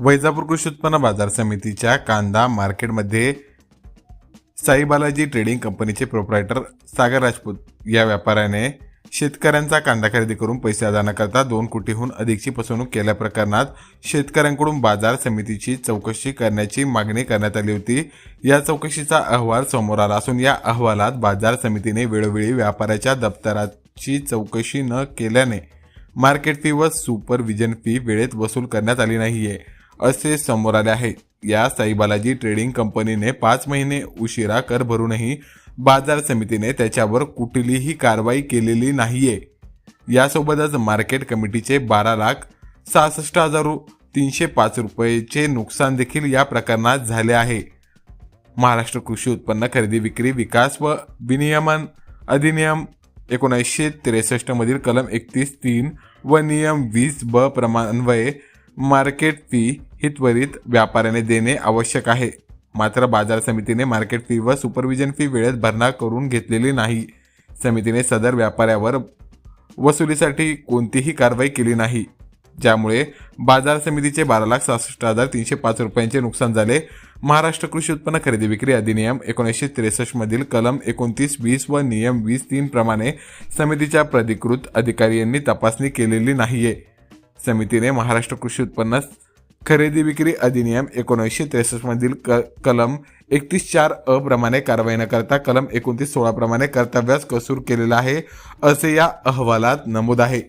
वैजापूर कृषी उत्पन्न बाजार समितीच्या कांदा मार्केटमध्ये साईबालाजी ट्रेडिंग कंपनीचे प्रोप्रायटर सागर राजपूत या व्यापाऱ्याने शेतकऱ्यांचा कांदा खरेदी करून पैसे अदा न करता दोन कोटीहून अधिकची फसवणूक केल्या प्रकरणात शेतकऱ्यांकडून बाजार समितीची चौकशी करण्याची मागणी करण्यात आली होती. या चौकशीचा अहवाल समोर आला असून या अहवालात बाजार समितीने वेळोवेळी व्यापाऱ्याच्या दप्तराची चौकशी न केल्याने मार्केट फी व सुपरविजन फी वेळेत वसूल करण्यात आली नाहीये. असे समोर आले आहे. या साईबालाजी ट्रेडिंग कंपनीने पाच महिने उशिरा कर भरूनही बाजार समितीने त्याच्यावर कुठलीही कारवाई केलेली नाहीये. यासोबतच मार्केट कमिटीचे बारा लाख सहासष्ट हजार तीनशे पाच रुपयेचे नुकसान देखील या प्रकरणात झाले आहे. महाराष्ट्र कृषी उत्पन्न खरेदी विक्री विकास व विनियमन अधिनियम एकोणीसशे त्रेसष्ट मधील कलम एकतीस तीन व नियम वीस ब प्रमान्वये मार्केट फी ही त्वरित व्यापाऱ्याने देणे आवश्यक आहे. मात्र बाजार समितीने मार्केट फी व सुपरविजन फी वेळेत भरणा करून घेतलेली नाही. समितीने सदर व्यापाऱ्यावर वसुलीसाठी कोणतीही कारवाई केली नाही. ज्यामुळे बाजार समितीचे बारा लाख सहासष्ट हजार तीनशे पाच रुपयांचे नुकसान झाले. महाराष्ट्र कृषी उत्पन्न खरेदी विक्री अधिनियम एकोणीसशे त्रेसष्टमधील कलम एकोणतीस वीस व नियम वीस तीन प्रमाणे समितीच्या प्राधिकृत अधिकारी यांनी तपासणी केलेली नाहीये. समितीने महाराष्ट्र कृषी उत्पन्न खरेदी विक्री अधिनियम एकोणीसशे त्रेसष्ट मधील क कलम एकतीस चार अ प्रमाणे कारवाई न करता कलम एकोणतीस सोळा प्रमाणे कर्तव्यास कसूर केलेला आहे असे या अहवालात नमूद आहे.